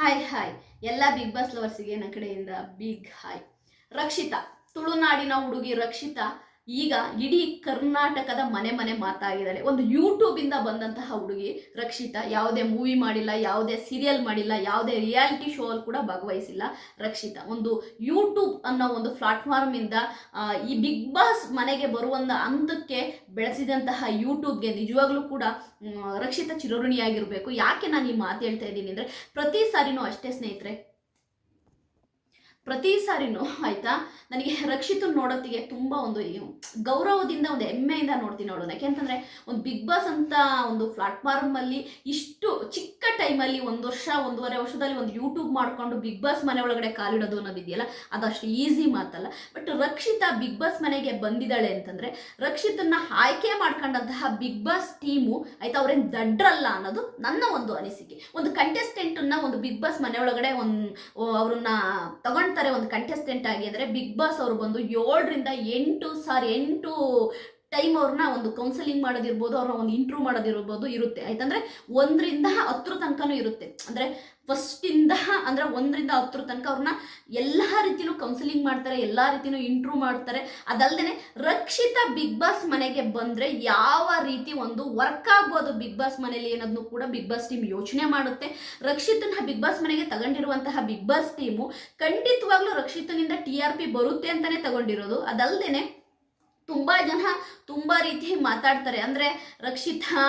Hi hi ಎಲ್ಲ big boss ಲವರ್ಸಿಗೆ ನನ್ನ ಕಡೆಯಿಂದ ಬಿಗ್ ಹಾಯ್ ರಕ್ಷಿತಾ ತುಳುನಾಡಿನ ಹುಡುಗಿ ರಕ್ಷಿತಾ ಈಗ ಇಡೀ ಕರ್ನಾಟಕದ ಮನೆ ಮನೆ ಮಾತಾಗಿದ್ದಾಳೆ ಒಂದು ಯೂಟ್ಯೂಬಿಂದ ಬಂದಂತಹ ಹುಡುಗಿ ರಕ್ಷಿತಾ, ಯಾವುದೇ ಮೂವಿ ಮಾಡಿಲ್ಲ, ಯಾವುದೇ ಸೀರಿಯಲ್ ಮಾಡಿಲ್ಲ, ಯಾವುದೇ ರಿಯಾಲಿಟಿ ಶೋ ಅಲ್ಲಿ ಕೂಡ ಭಾಗವಹಿಸಿಲ್ಲ ರಕ್ಷಿತಾ. ಒಂದು ಯೂಟ್ಯೂಬ್ ಅನ್ನೋ ಒಂದು ಪ್ಲಾಟ್ಫಾರ್ಮಿಂದ ಈ ಬಿಗ್ ಬಾಸ್ ಮನೆಗೆ ಬರುವಂಥ ಹಂತಕ್ಕೆ ಬೆಳೆಸಿದಂತಹ ಯೂಟ್ಯೂಬ್ಗೆ ನಿಜವಾಗ್ಲೂ ಕೂಡ ರಕ್ಷಿತಾ ಚಿರಋಣಿಯಾಗಿರಬೇಕು. ಯಾಕೆ ನಾನು ಈ ಮಾತು ಹೇಳ್ತಾ ಇದ್ದೀನಿ ಅಂದರೆ, ಪ್ರತಿ ಸಾರಿನೂ ಅಷ್ಟೇ ಸ್ನೇಹಿತರೆ ಪ್ರತಿ ಸಾರಿನೂ ಆಯ್ತಾ, ನನಗೆ ರಕ್ಷಿತನ್ ನೋಡೋತ್ತಿಗೆ ತುಂಬ ಒಂದು ಗೌರವದಿಂದ ಒಂದು ಹೆಮ್ಮೆಯಿಂದ ನೋಡ್ತೀನಿ ಅವಳನ್ನ ಯಾಕೆಂತಂದರೆ ಒಂದು ಬಿಗ್ ಬಾಸ್ ಅಂತ ಒಂದು ಪ್ಲಾಟ್ಫಾರ್ಮಲ್ಲಿ ಇಷ್ಟು ಚಿಕ್ಕ ಟೈಮಲ್ಲಿ ಒಂದು ವರ್ಷ, ಒಂದೂವರೆ ವರ್ಷದಲ್ಲಿ ಒಂದು ಯೂಟ್ಯೂಬ್ ಮಾಡಿಕೊಂಡು ಬಿಗ್ ಬಾಸ್ ಮನೆ ಒಳಗಡೆ ಕಾಲಿಡೋದು ಅನ್ನೋದಿದೆಯಲ್ಲ ಅದಷ್ಟು ಈಸಿ ಮಾತಲ್ಲ. ಬಟ್ ರಕ್ಷಿತಾ ಬಿಗ್ ಬಾಸ್ ಮನೆಗೆ ಬಂದಿದ್ದಾಳೆ ಅಂತಂದರೆ ರಕ್ಷಿತನ್ನ ಆಯ್ಕೆ ಮಾಡ್ಕೊಂಡಂತಹ ಬಿಗ್ ಬಾಸ್ ಟೀಮು ಆಯ್ತಾ, ಅವ್ರೇನು ದಡ್ರಲ್ಲ ಅನ್ನೋದು ನನ್ನ ಒಂದು ಅನಿಸಿಕೆ. ಒಂದು ಕಂಟೆಸ್ಟೆಂಟನ್ನ ಒಂದು ಬಿಗ್ ಬಾಸ್ ಮನೆ ಒಳಗಡೆ ಒಂದು ಅವ್ರನ್ನ ತಗೊಳ್ತಾರೆ ಒಂದು ಕಂಟೆಸ್ಟೆಂಟ್ ಆಗಿ ಅಂದರೆ ಬಿಗ್ ಬಾಸ್ ಅವರು ಬಂದು ಏಳರಿಂದ ಎಂಟು ಸಾರಿ ಎಂಟು ಟೈಮ್ ಅವ್ರನ್ನ ಒಂದು ಕೌನ್ಸಿಲಿಂಗ್ ಮಾಡೋದಿರ್ಬೋದು, ಅವ್ರನ್ನ ಒಂದು ಇಂಟ್ರೂವ್ ಮಾಡೋದಿರ್ಬೋದು ಇರುತ್ತೆ. ಆಯ್ತಂದ್ರೆ ಒಂದರಿಂದ ಹತ್ತರ ತನಕನೂ ಇರುತ್ತೆ. ಅಂದರೆ ಫಸ್ಟಿಂದ ಅಂದರೆ ಒಂದರಿಂದ ಹತ್ತರ ತನಕ ಅವ್ರನ್ನ ಎಲ್ಲ ರೀತಿಯೂ ಕೌನ್ಸಿಲಿಂಗ್ ಮಾಡ್ತಾರೆ, ಎಲ್ಲ ರೀತಿಯೂ ಇಂಟ್ರೂವ್ ಮಾಡ್ತಾರೆ. ಅದಲ್ಲದೆ ರಕ್ಷಿತ ಬಿಗ್ ಬಾಸ್ ಮನೆಗೆ ಬಂದರೆ ಯಾವ ರೀತಿ ಒಂದು ವರ್ಕ್ ಆಗ್ಬೋದು ಬಿಗ್ ಬಾಸ್ ಮನೆಯಲ್ಲಿ ಅನ್ನೋದನ್ನು ಕೂಡ ಬಿಗ್ ಬಾಸ್ ಟೀಮ್ ಯೋಚನೆ ಮಾಡುತ್ತೆ. ರಕ್ಷಿತನ ಬಿಗ್ ಬಾಸ್ ಮನೆಗೆ ತಗೊಂಡಿರುವಂತಹ ಬಿಗ್ ಬಾಸ್ ಟೀಮು ಖಂಡಿತವಾಗ್ಲೂ ರಕ್ಷಿತನಿಂದ ಟಿ ಆರ್ ಪಿ ಬರುತ್ತೆ ಅಂತಲೇ ತಗೊಂಡಿರೋದು. ಅದಲ್ಲದೆ ತುಂಬ ಜನ ತುಂಬ ರೀತಿ ಮಾತಾಡ್ತಾರೆ. ಅಂದರೆ ರಕ್ಷಿತಾ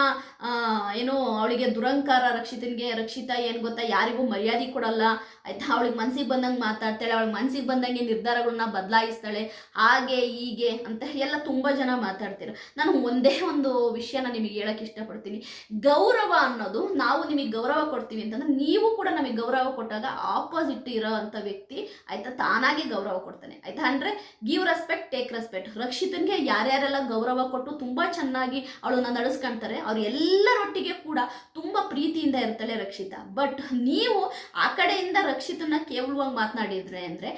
ಏನು ಅವಳಿಗೆ ದುರಂಕಾರ, ರಕ್ಷಿತನಿಗೆ ರಕ್ಷಿತಾ ಏನು ಗೊತ್ತಾ, ಯಾರಿಗೂ ಮರ್ಯಾದೆ ಕೊಡಲ್ಲ. ಆಯ್ತಾ? ಅವಳಿಗೆ ಮನ್ಸಿಗೆ ಬಂದಂಗೆ ಮಾತಾಡ್ತಾಳೆ, ಅವಳಿಗೆ ಮನ್ಸಿಗೆ ಬಂದಂಗೆ ನಿರ್ಧಾರಗಳನ್ನ ಬದಲಾಯಿಸ್ತಾಳೆ, ಹಾಗೆ ಹೀಗೆ ಅಂತ ಎಲ್ಲ ತುಂಬ ಜನ ಮಾತಾಡ್ತೀರ ನಾನು ಒಂದೇ ಒಂದು ವಿಷಯನ ನಿಮಗೆ ಹೇಳಕ್ಕೆ ಇಷ್ಟಪಡ್ತೀನಿ. ಗೌರವ ಅನ್ನೋದು ನಾವು ನಿಮಗೆ ಗೌರವ ಕೊಡ್ತೀವಿ ಅಂತಂದ್ರೆ ನೀವು ಕೂಡ ನಮಗೆ ಗೌರವ ಕೊಟ್ಟಾಗ ಆಪೋಸಿಟ್ ಇರೋ ಅಂಥ ವ್ಯಕ್ತಿ ಆಯ್ತಾ ತಾನಾಗಿ ಗೌರವ ಕೊಡ್ತಾನೆ. ಆಯ್ತಾ? ಅಂದರೆ ಗಿವ್ ರೆಸ್ಪೆಕ್ಟ್ ಟೇಕ್ ರೆಸ್ಪೆಕ್ಟ್ ರಕ್ಷಿತನ್ಗೆ ಯಾರ್ಯಾರೆಲ್ಲ ಗೌರವ ಕೊಟ್ಟು ತುಂಬ ಚೆನ್ನಾಗಿ ಅವಳನ್ನ ನಡೆಸ್ಕೊಂತಾರೆ, ಅವ್ರು ಎಲ್ಲರೊಟ್ಟಿಗೆ ಕೂಡ ತುಂಬ ಪ್ರೀತಿಯಿಂದ ಇರ್ತಾಳೆ ರಕ್ಷಿತಾ. ಬಟ್ ನೀವು ಆ ಕಡೆಯಿಂದ ರಕ್ಷಿತನ ಕೇವಲವಾಗಿ ಮಾತನಾಡಿದ್ರೆ ಅಂದ್ರೆ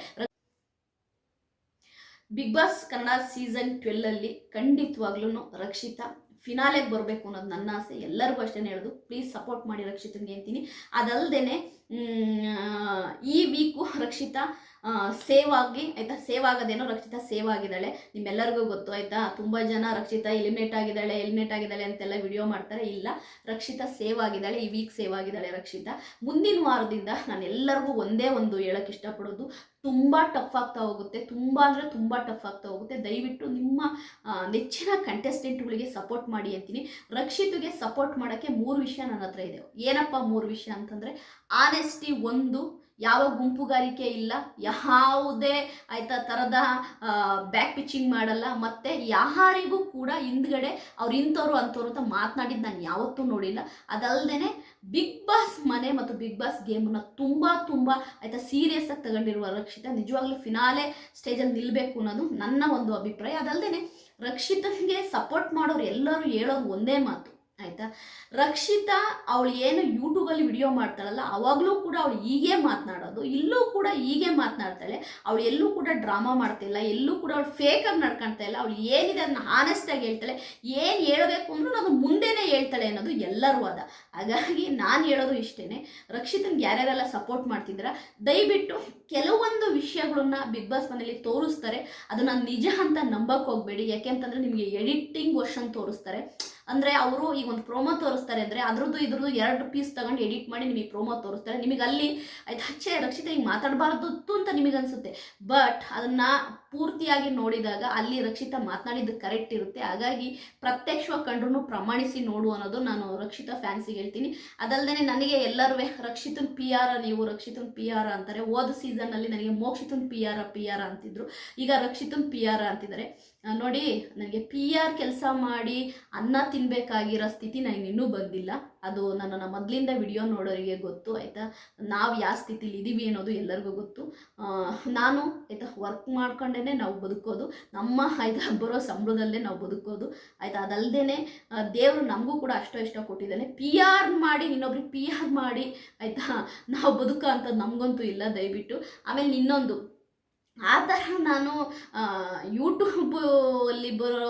big boss Kannada season twelve ಅಲ್ಲಿ ಖಂಡಿತವಾಗ್ಲೂ ರಕ್ಷಿತಾ ಫಿನಾಲೆಗೆ ಬರಬೇಕು ಅನ್ನೋದು ನನ್ನ ಆಸೆ, ಎಲ್ಲರಿಗೂ ಅಷ್ಟೇ ಹೇಳೋದು. ಪ್ಲೀಸ್ ಸಪೋರ್ಟ್ ಮಾಡಿ ರಕ್ಷಿತನಿಗೆ ಅಂತೀನಿ. ಅದಲ್ಲದೆ ಈ ವೀಕು ರಕ್ಷಿತಾ ಸೇವ್ ಆಗಿ, ಆಯ್ತಾ? ಸೇವ್ ಆಗೋದೇನೋ ರಕ್ಷಿತಾ ಸೇವ್ ಆಗಿದ್ದಾಳೆ. ನಿಮ್ಮೆಲ್ಲರಿಗೂ ಗೊತ್ತು, ಆಯ್ತಾ? ತುಂಬ ಜನ ರಕ್ಷಿತಾ ಎಲಿಮಿನೇಟ್ ಆಗಿದ್ದಾಳೆ ಎಲಿಮಿನೇಟ್ ಆಗಿದ್ದಾಳೆ ಅಂತೆಲ್ಲ ವಿಡಿಯೋ ಮಾಡ್ತಾರೆ. ಇಲ್ಲ, ರಕ್ಷಿತಾ ಸೇವ್ ಆಗಿದ್ದಾಳೆ, ಈ ವೀಕ್ ಸೇವ್ ಆಗಿದ್ದಾಳೆ ರಕ್ಷಿತಾ. ಮುಂದಿನ ವಾರದಿಂದ ನಾನು ಎಲ್ಲರಿಗೂ ಒಂದೇ ಒಂದು ಹೇಳಕ್ಕೆ ಇಷ್ಟಪಡೋದು, ತುಂಬ ಟಫ್ ಆಗ್ತಾ ಹೋಗುತ್ತೆ. ತುಂಬ ಅಂದರೆ ತುಂಬ ಟಫ್ ಆಗ್ತಾ ಹೋಗುತ್ತೆ. ದಯವಿಟ್ಟು ನಿಮ್ಮ ನೆಚ್ಚಿನ ಕಂಟೆಸ್ಟೆಂಟ್ಗಳಿಗೆ ಸಪೋರ್ಟ್ ಮಾಡಿ ಅಂತೀನಿ. ರಕ್ಷಿತ್ಗೆ ಸಪೋರ್ಟ್ ಮಾಡೋಕ್ಕೆ ಮೂರು ವಿಷಯ ನನ್ನ ಹತ್ರ ಇದೆ. ಏನಪ್ಪ ಮೂರು ವಿಷಯ ಅಂತಂದರೆ ಆನೆಸ್ಟಿ ಒಂದು ಯಾವ ಗುಂಪುಗಾರಿಕೆ ಇಲ್ಲ, ಯಾವುದೇ ಆಯ್ತಾ ಥರದ ಬ್ಯಾಕ್ ಪಿಚ್ಚಿಂಗ್ ಮಾಡಲ್ಲ, ಮತ್ತು ಯಾರಿಗೂ ಕೂಡ ಹಿಂದ್ಗಡೆ ಅವ್ರು ಇಂಥವ್ರು ಅಂಥವ್ರು ಅಂತ ಮಾತನಾಡಿದ್ದು ನಾನು ಯಾವತ್ತೂ ನೋಡಿಲ್ಲ. ಅದಲ್ಲದೆ ಬಿಗ್ ಬಾಸ್ ಮನೆ ಮತ್ತು ಬಿಗ್ ಬಾಸ್ ಗೇಮನ್ನು ತುಂಬ ತುಂಬ ಆಯಿತಾ ಸೀರಿಯಸ್ ಆಗಿ ತಗೊಂಡಿರುವ ರಕ್ಷಿತಾ ನಿಜವಾಗ್ಲೂ ಫಿನಾಲೆ ಸ್ಟೇಜಲ್ಲಿ ನಿಲ್ಲಬೇಕು ಅನ್ನೋದು ನನ್ನ ಒಂದು ಅಭಿಪ್ರಾಯ. ಅದಲ್ಲದೆ ರಕ್ಷಿತನಿಗೆ ಸಪೋರ್ಟ್ ಮಾಡೋರು ಎಲ್ಲರೂ ಹೇಳೋದು ಒಂದೇ ಮಾತು. ಆಯ್ತಾ? ರಕ್ಷಿತಾ ಅವಳು ಏನು ಯೂಟ್ಯೂಬಲ್ಲಿ ವಿಡಿಯೋ ಮಾಡ್ತಾಳಲ್ಲ, ಅವಾಗಲೂ ಕೂಡ ಅವಳು ಹೀಗೆ ಮಾತನಾಡೋದು, ಇಲ್ಲೂ ಕೂಡ ಹೀಗೆ ಮಾತನಾಡ್ತಾಳೆ. ಅವಳು ಎಲ್ಲೂ ಕೂಡ ಡ್ರಾಮಾ ಮಾಡ್ತಿಲ್ಲ ಎಲ್ಲೂ ಕೂಡ ಅವಳು ಫೇಕಾಗಿ ನಡ್ಕೊಳ್ತಾ ಇಲ್ಲ, ಅವಳು ಏನಿದೆ ಅದನ್ನ ಆನೆಸ್ಟಾಗಿ ಹೇಳ್ತಾಳೆ. ಏನು ಹೇಳಬೇಕು ಅಂದ್ರೂ ಅದು ಮುಂದೆನೇ ಹೇಳ್ತಾಳೆ ಅನ್ನೋದು ಎಲ್ಲರೂ ಅದ. ಹಾಗಾಗಿ ನಾನು ಹೇಳೋದು ಇಷ್ಟೇ ರಕ್ಷಿತನ್ಗೆ ಯಾರ್ಯಾರೆಲ್ಲ ಸಪೋರ್ಟ್ ಮಾಡ್ತಿದ್ರ ದಯವಿಟ್ಟು ಕೆಲವೊಂದು ವಿಷಯಗಳನ್ನ ಬಿಗ್ ಬಾಸ್ ಮನೇಲಿ ತೋರಿಸ್ತಾರೆ. ಅದನ್ನ ನಿಜ ಅಂತ ನಂಬಕ್ಕೆ ಹೋಗಬೇಡಿ. ಯಾಕೆಂತಂದ್ರೆ ನಿಮಗೆ ಎಡಿಟಿಂಗ್ ವರ್ಷನ್ ತೋರಿಸ್ತಾರೆ. ಅಂದರೆ ಅವರು ಈಗ ಒಂದು ಪ್ರೋಮೋ ತೋರಿಸ್ತಾರೆ ಅಂದರೆ ಅದ್ರದ್ದು ಇದ್ರದ್ದು ಎರಡು ಪೀಸ್ ತಗೊಂಡು ಎಡಿಟ್ ಮಾಡಿ ನಿಮಗೆ ಪ್ರೋಮೋ ತೋರಿಸ್ತಾರೆ. ನಿಮಗೆ ಅಲ್ಲಿ ಆಯ್ತು, ಹಚ್ಚೆ, ರಕ್ಷಿತ ಹಿಂಗೆ ಮಾತಾಡಬಾರ್ದು ಅಂತ ನಿಮಗೆ ಅನಿಸುತ್ತೆ ಬಟ್ ಅದನ್ನು ಪೂರ್ತಿಯಾಗಿ ನೋಡಿದಾಗ ಅಲ್ಲಿ ರಕ್ಷಿತ ಮಾತನಾಡಿದ್ದು ಕರೆಕ್ಟ್ ಇರುತ್ತೆ. ಹಾಗಾಗಿ ಪ್ರತ್ಯಕ್ಷವಾಗಿ ಕಂಡ್ರೂ ಪ್ರಮಾಣಿಸಿ ನೋಡು ಅನ್ನೋದು ನಾನು ರಕ್ಷಿತ ಫ್ಯಾನ್ಸಿಗೆ ಹೇಳ್ತೀನಿ. ಅದಲ್ಲದೆ ನನಗೆ ಎಲ್ಲರೂ ರಕ್ಷಿತನ್ ಪಿ ಆರ್ ನೀವು, ರಕ್ಷಿತನ್ ಪಿ ಆರ್ ಅಂತಾರೆ. ಹೋದ ಸೀಸನ್ನಲ್ಲಿ ನನಗೆ ಮೋಕ್ಷಿತನ್ ಪಿ ಆರ್ ಪಿ ಆರ್ ಅಂತಿದ್ರು. ಈಗ ರಕ್ಷಿತನ್ ಪಿ ಆರ್ ಅಂತಿದ್ದಾರೆ. ನೋಡಿ, ನನಗೆ ಪಿ ಆರ್ ಕೆಲಸ ಮಾಡಿ ಅನ್ನ ತಿನ್ನಬೇಕಾಗಿರೋ ಸ್ಥಿತಿ ನನಗೆ ಇನ್ನೂ ಬಂದಿಲ್ಲ. ಅದು ನನ್ನ ಮೊದಲಿಂದ ವಿಡಿಯೋ ನೋಡೋರಿಗೆ ಗೊತ್ತು, ಆಯಿತಾ? ನಾವು ಯಾವ ಸ್ಥಿತಿಲಿ ಇದ್ದೀವಿ ಅನ್ನೋದು ಎಲ್ಲರಿಗೂ ಗೊತ್ತು. ನಾನು ಆಯಿತಾ ವರ್ಕ್ ಮಾಡ್ಕೊಂಡೇ ನಾವು ಬದುಕೋದು. ನಮ್ಮ ಆಯಿತಾ, ಬರೋ ಸಂಬಳದಲ್ಲೇ ನಾವು ಬದುಕೋದು. ಆಯಿತಾ ಅದಲ್ಲದೆ ದೇವರು ನಮಗೂ ಕೂಡ ಅಷ್ಟೋ ಇಷ್ಟೋ ಕೊಟ್ಟಿದ್ದಾನೆ. ಪಿ ಆರ್ ಮಾಡಿ, ಇನ್ನೊಬ್ರಿಗೆ ಪಿ ಆರ್ ಮಾಡಿ, ಆಯಿತಾ? ನಾವು ಬದುಕೋ ಅಂಥದ್ದು ನಮಗಂತೂ ಇಲ್ಲ, ದಯವಿಟ್ಟು. ಆಮೇಲೆ ಇನ್ನೊಂದು, ಆ ಥರ ನಾನು ಯೂಟ್ಯೂಬಲ್ಲಿ ಬರೋ